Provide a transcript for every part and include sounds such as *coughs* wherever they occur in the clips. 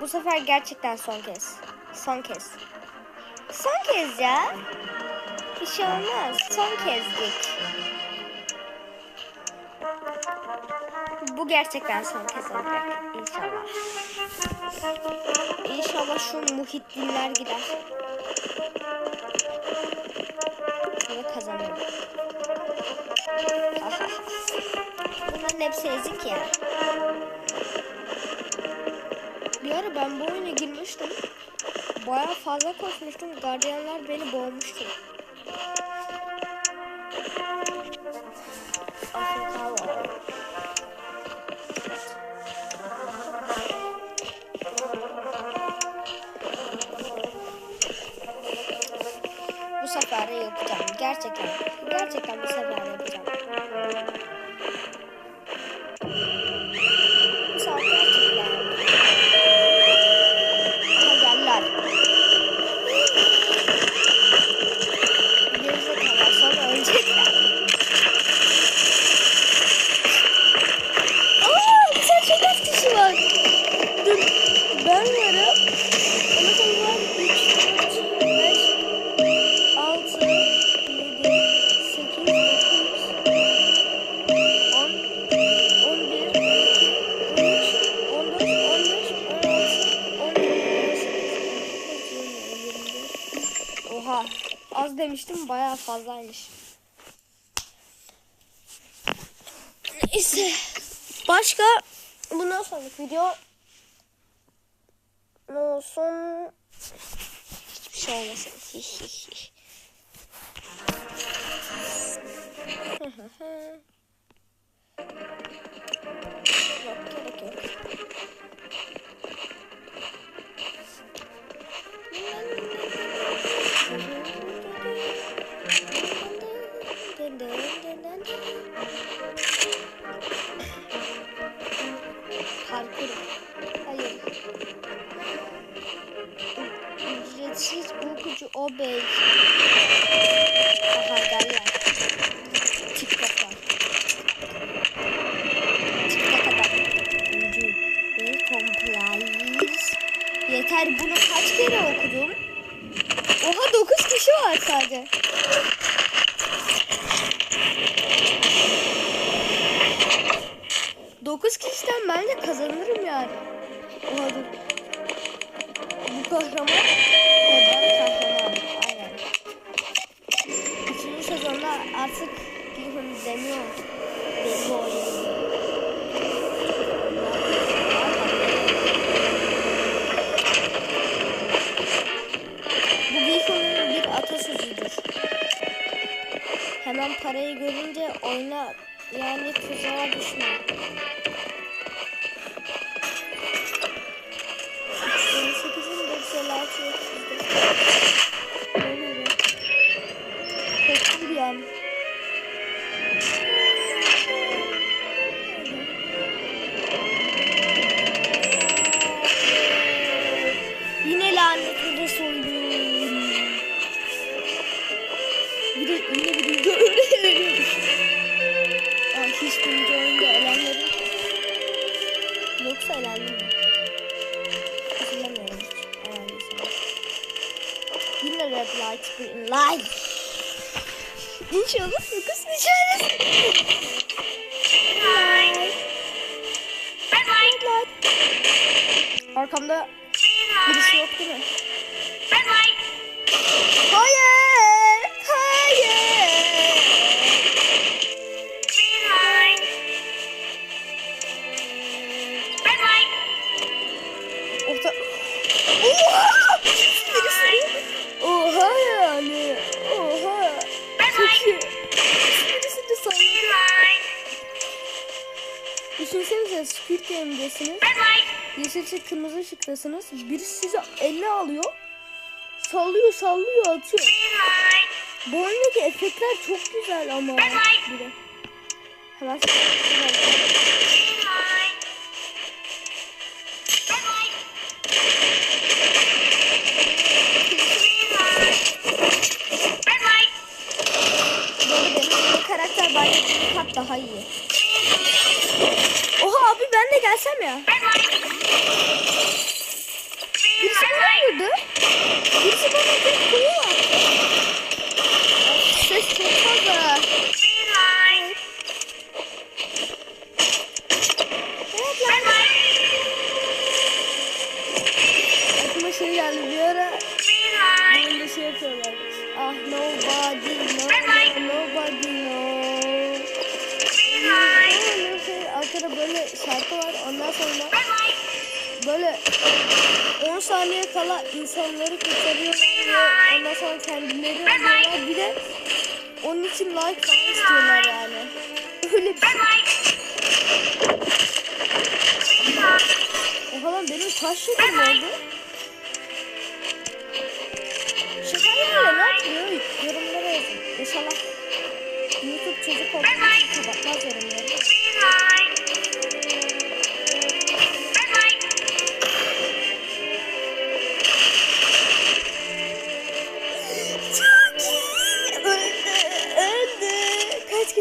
Bu sefer gerçekten son kez. Son kez. Son kez ya. Bir şey olmaz. Son kezlik. Bu gerçekten son kez olacak. İnşallah. İnşallah şu muhittinler gider. Ve kazanırım. Bunların hepsi ezik ya. Bir ara ben bu oyuna girmiştim. Baya fazla koşmuştum. Gardiyanlar beni boğmuştu. Bu sefer yapacağım. Gerçekten. Gerçekten bu sefer yapacağım. Demiştim bayağı fazlaymış. Neyse. Başka bundan sonraki video ne olsun? Hiçbir şey olmasın. Yok gerek yok. Ücretsiz uykucu o bey. Birisi yok değil mi? Hayır. Hayır. Orta... Oha! Birisi... Oha yani. Oha. Çok iyi. Birisi de light, Düşünsenize Squid Game'desiniz. Yeşil ışık, kırmızı ışıktasınız. Birisi sizi eline alıyor. Sallıyor, sallıyor, atıyor. Bu oyundaki efektler çok güzel ama. De. Hemen karakter bence kat daha iyi abi ben de gelsem ya. Birisi bana öldürdü. Birisi bana öldürdü. Kuyu var. Kala insanları kurtarıyorlar ve ondan sonra kendileri oluyorlar. Bir de onun için like falan istiyorlar yani. *laughs* Öyle bir şey. Oha lan benim kaç yedim oldu? Ne yapıyor? Yorumlara yazın. İnşallah YouTube çocuk olduğu için kapatmaz yorumları.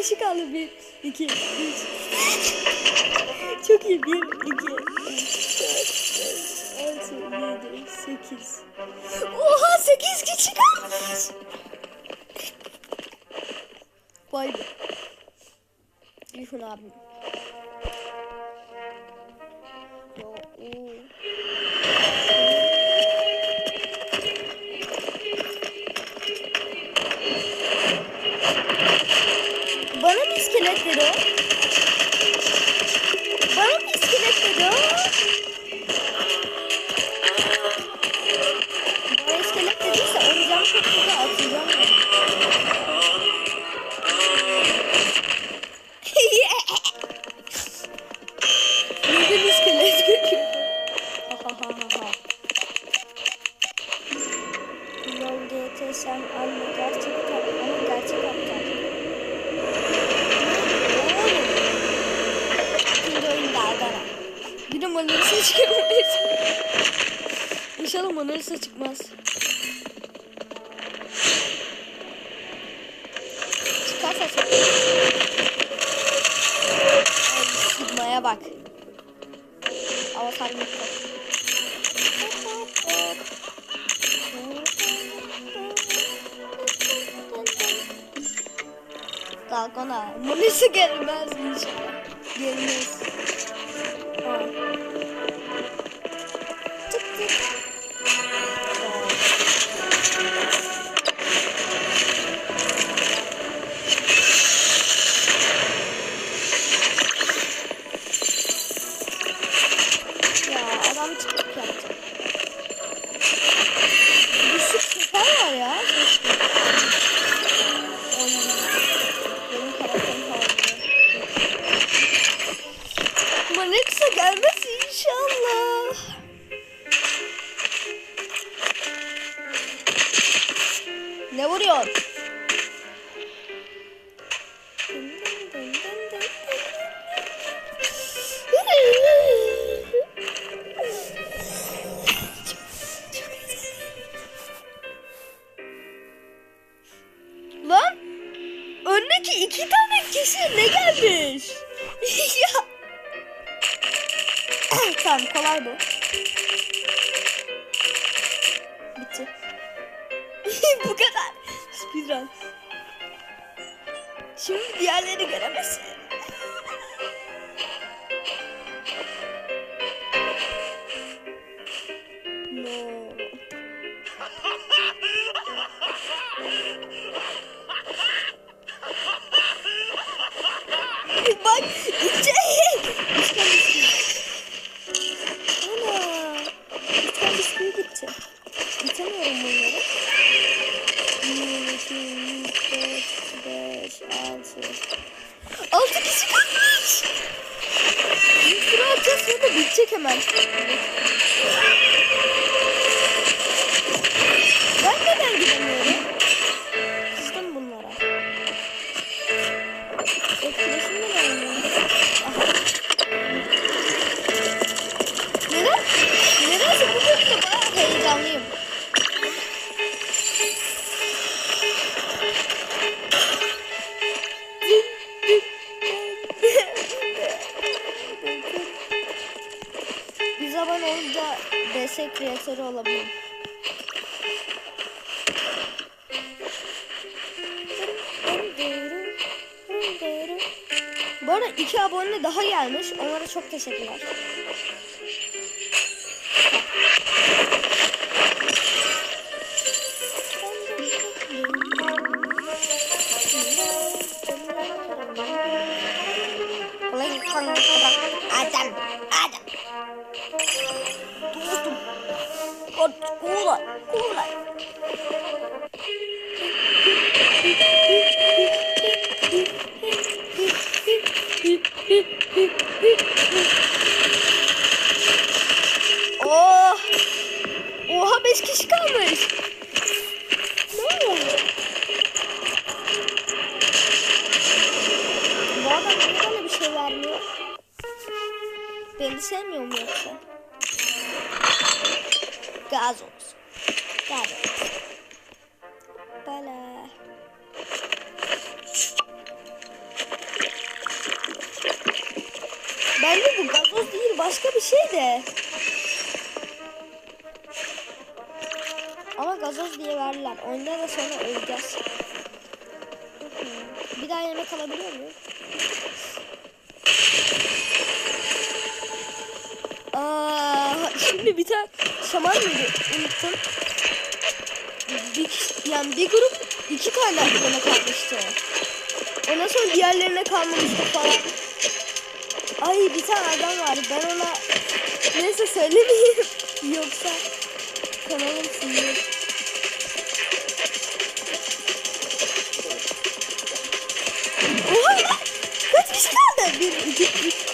Kişi kaldı? Bir, iki, üç. Çok iyi. Bir, iki, üç, dört, beş, altı, yedi, sekiz. Oha sekiz kişi kalmış. Vay be. Gülşün abim. Çıkamayız. İnşallah Manolisa çıkmaz. Çıkarsa çok Ay, Sigma'ya bak. Avatar mutlu. Kalkona. Manolisa gelmez inşallah. Gelmez. Ha. Şimdi diğerleri göremezsin. no. Bak içe. Bitecek hemen. Ben neden gidemiyorum? Kızdım bunlara. Etkileşimle mi oynuyorum? DS kreatörü olabilirim. Bu arada iki abone daha gelmiş. Onlara çok teşekkürler. 过来过来 Ama gazoz diye verdiler. Oyunda da sonra öleceğiz. Bir daha yemek alabiliyor muyum? Şimdi bir tane şaman mıydı? Unuttum. Bir, yani bir grup iki tane aklına kalmıştı. Ondan sonra diğerlerine kalmamıştı falan. Ay bir tane adam var. Ben ona neyse söylemeyeyim. *laughs* Yoksa Oha lan! Kaç kişi kaldı? Bir, iki, üç.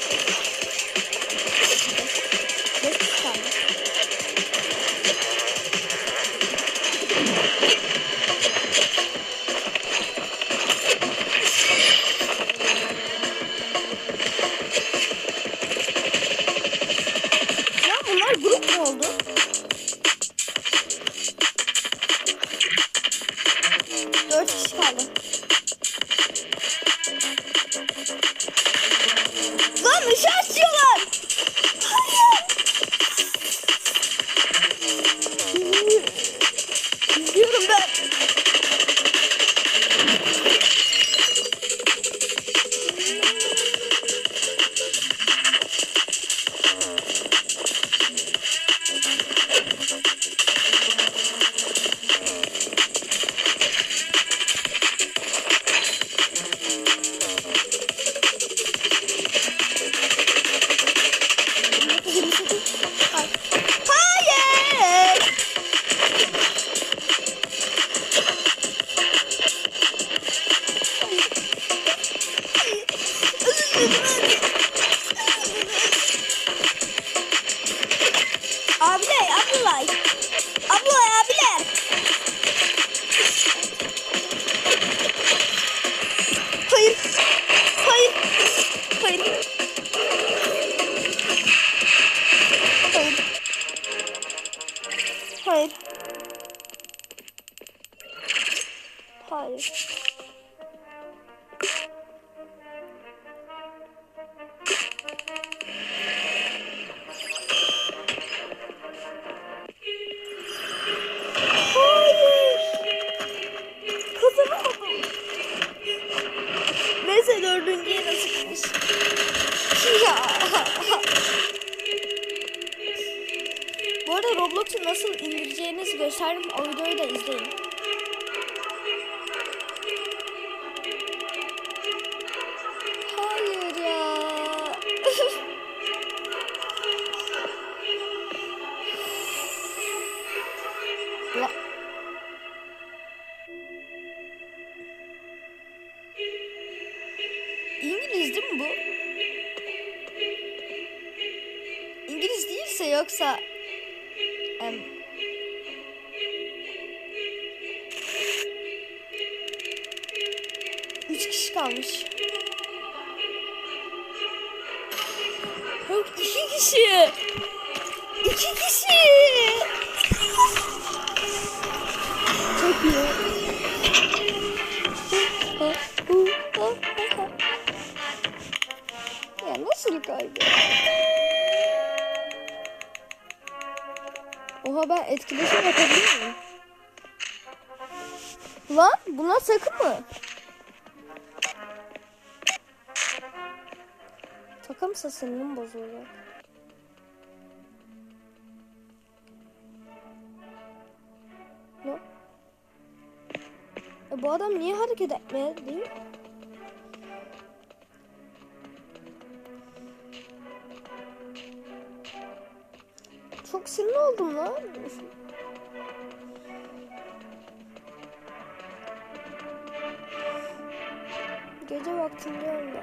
Yoksa em, üç kişi kalmış. Yok iki kişi. İki kişi. Çok iyi. Ya nasıl kaydı? Oha ben etkileşim yapabiliyor muyum? Lan bunlar sakın mı? Takım sesinin bozuluyor. Ne? E, bu adam niye hareket etmedi? Çok sinir oldum lan. Gece vaktinde öldü.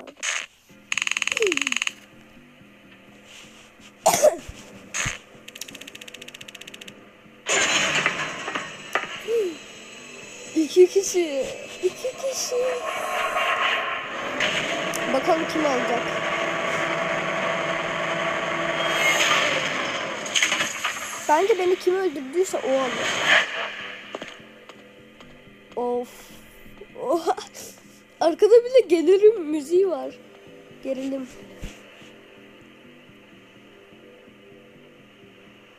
İki kişi. iki kişi. Bakalım kim alacak. Bence beni kim öldürdüyse o alır. Of. Oha. *laughs* Arkada bile gelirim müziği var. Gerilim.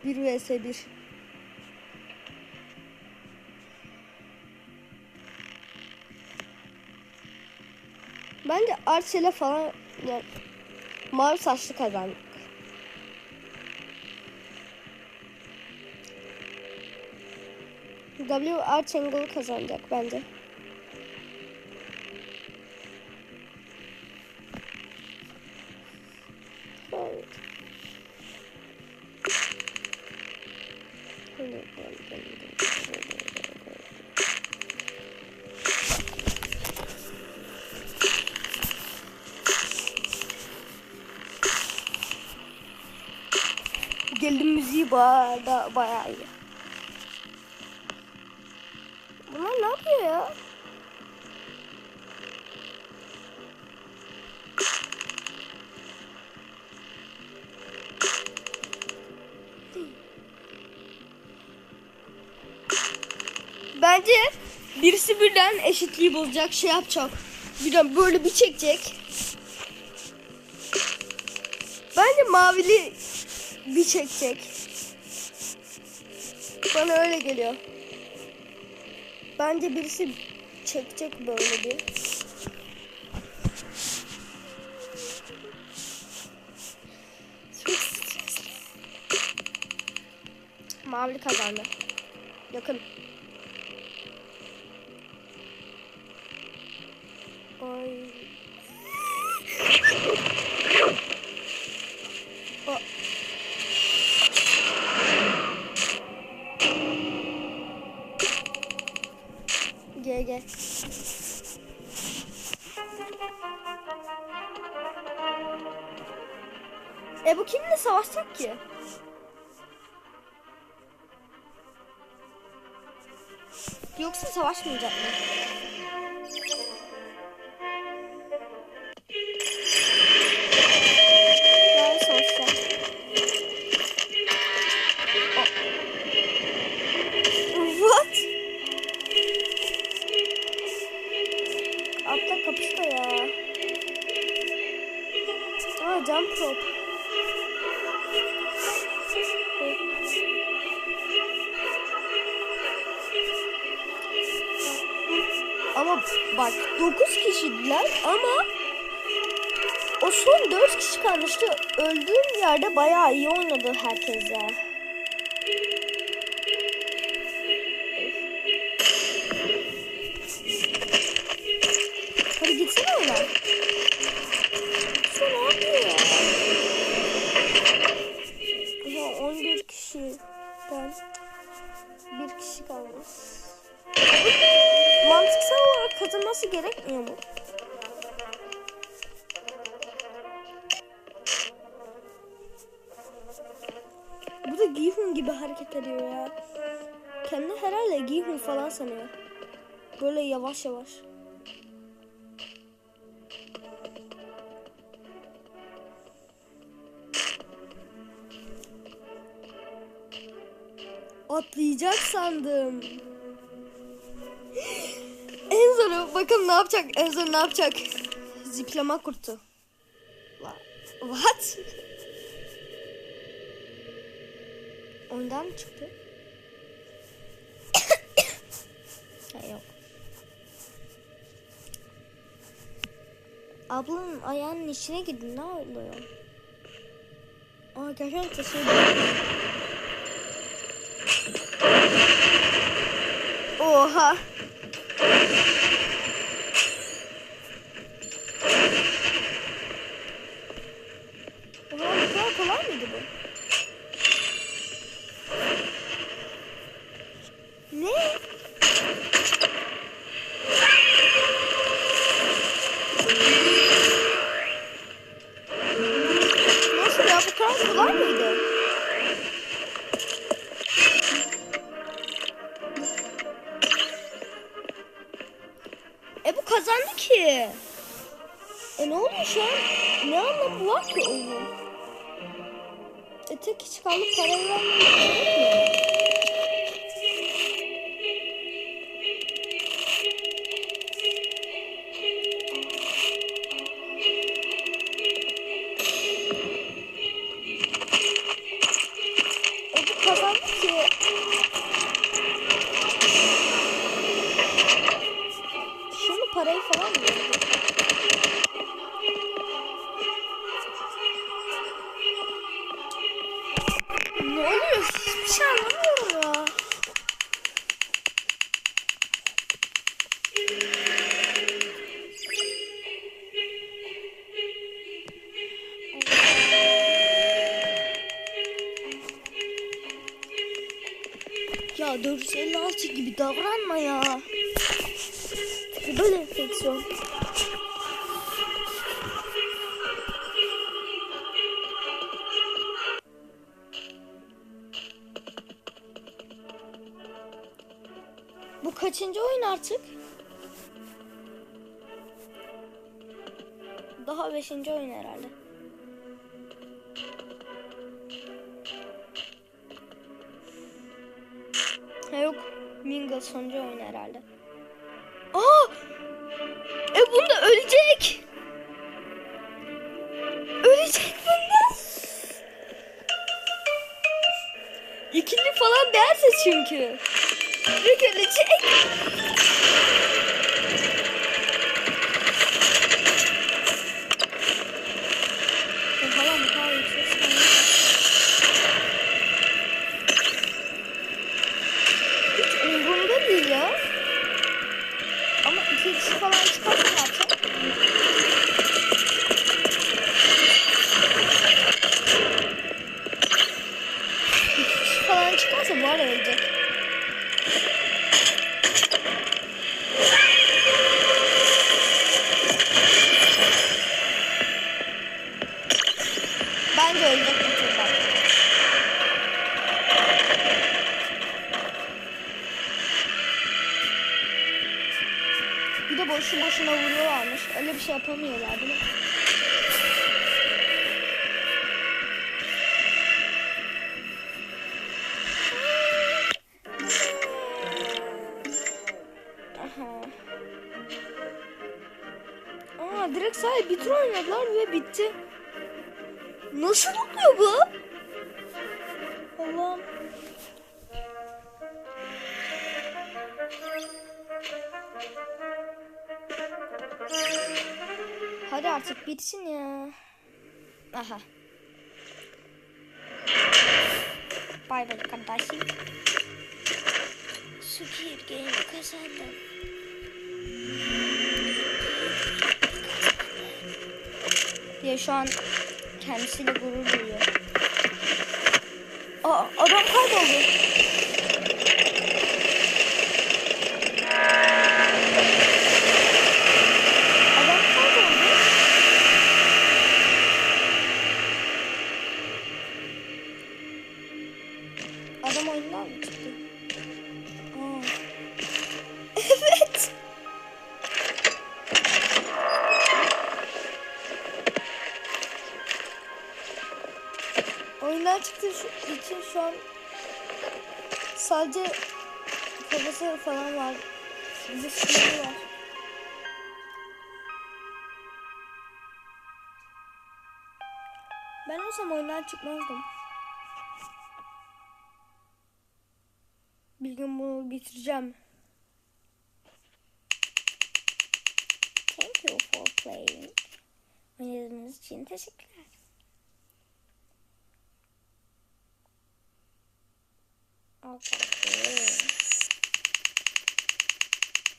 1 vs 1. Bence Arsel'e falan yani mavi saçlı kazandık. W Archangle kazanacak bence. Evet. Geldim müziği da, bayağı iyi. Yapıyor ya? Bence birisi birden eşitliği bozacak şey yapacak. Birden böyle bir çekecek. Bence mavili bir çekecek. Bana öyle geliyor. Bence birisi çekecek böyle bir. Mavili kazandı. Yakın. Ay. Ki? Yoksa savaşmayacak mı? Kişi kalmıştı. Öldüğüm yerde bayağı iyi oynadı herkes ya. Hadi gitsene ona. Sen yapıyor ya? Ya 11 kişiden bir kişi kalmış. Mantıksal olarak kazanması gerekmiyor mu? Gihun gibi hareket ediyor ya. Kendini herhalde Gihun falan sanıyor. Böyle yavaş yavaş. Atlayacak sandım. En zoru bakın ne yapacak? En zoru ne yapacak? Ziplama kurtu. Wha- What? Ondan mı çıktı? *coughs* ha, yok. Ablanın ayağının içine girdi. Ne oluyor? Aa gerçekten taşıyor. Oha. Oha oyunun? E hiç kaldı parayı vermeyi Ya 456 gibi davranma ya. Böyle enfeksiyon. Bu kaçıncı oyun artık? Daha beşinci oyun herhalde. Mingle sonuncu oyun herhalde. Aa! E bunda ölecek. Ölecek bunda. İkili falan derse çünkü. Direkt ölecek. De boşu boşuna vuruyorlarmış. Öyle bir şey yapamıyorlar değil? Aha. Aa direkt sadece bir tur oynadılar ve bitti. Nasıl oluyor bu? Bitsin ya. Aha. Bay bay kardeşim. Squid Game'i kazandım. diye şu an kendisiyle gurur duyuyor. Aa adam kayboldu. Oyundan çıkmazdım. Bir gün bunu bitireceğim. Thank you for playing. Oynadığınız için teşekkürler.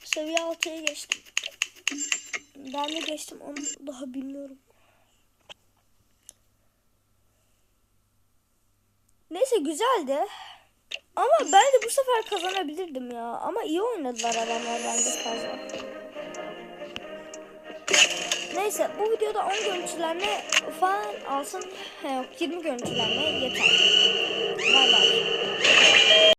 Seviye 6'ya geçtim. Ben de geçtim onu daha bilmiyorum. Neyse güzeldi. Ama ben de bu sefer kazanabilirdim ya. Ama iyi oynadılar adamlar bence fazla. Neyse bu videoda 10 görüntülenme falan alsın. He yok 20 görüntülenme yeter. Bay bay.